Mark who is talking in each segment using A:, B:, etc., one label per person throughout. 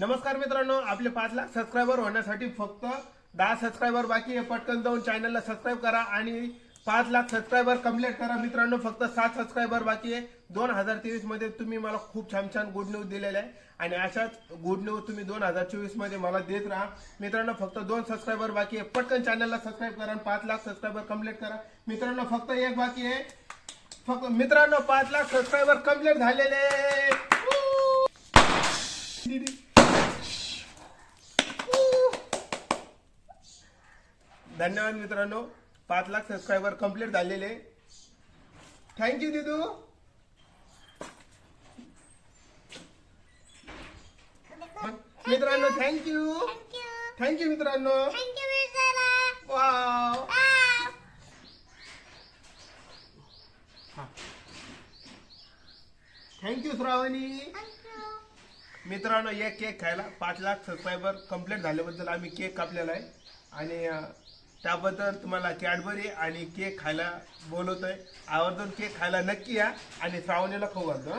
A: नमस्कार मित्रांनो आपले पाच लाख सबस्क्रायबर होण्यासाठी फक्त दहा सबस्क्रायबर बाकी आहे. पटकन जाऊन चॅनलला सबस्क्राईब करा आणि पाच लाख सबस्क्रायबर कंप्लीट करा. मित्रांनो फक्त सात सबस्क्रायबर बाकी आहे. दोन हजार तेवीसमध्ये तुम्ही मला खूप छान छान गुड न्यूज दिलेल्या आहे. आणि अशाच गुड न्यूज तुम्ही दोन हजार चोवीसमध्ये मला देत राहा. मित्रांनो फक्त दोन सबस्क्रायबर बाकी आहे. पटकन चॅनलला सबस्क्राईब करा आणि पाच लाख सबस्क्रायबर कंप्लीट करा. मित्रांनो फक्त एक बाकी आहे. फक्त मित्रांनो पाच लाख सबस्क्रायबर कंप्लीट झालेले दीदी. धन्यवाद मित्रांनो. पाच लाख सबस्क्रायबर कंप्लीट झालेले. थँक्यू दिदू मित्रांनो थँक्यू थँक्यू मित्रांनो. वाव थँक्यू श्रावणी मित्रांनो एक केक खायला पाच लाख सबस्क्रायबर कंप्लीट झाल्याबद्दल आम्ही केक कापलेला आहे. आणि त्याबद्दल तुम्हाला कॅडबरी आणि केक खायला बोलवतोय. आवर्जून केक खायला नक्की या आणि श्रावणीला खाऊ घालतो.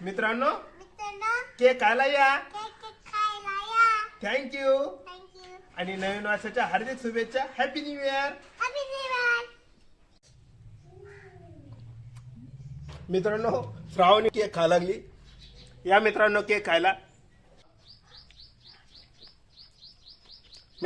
A: मित्रांनो केक खायला या. थँक्यू आणि नवीन वर्षाच्या हार्दिक शुभेच्छा. हॅपी न्यू इयर मित्रांनो श्रावणी केक खायला लागली. या मित्रांनो केक खायला.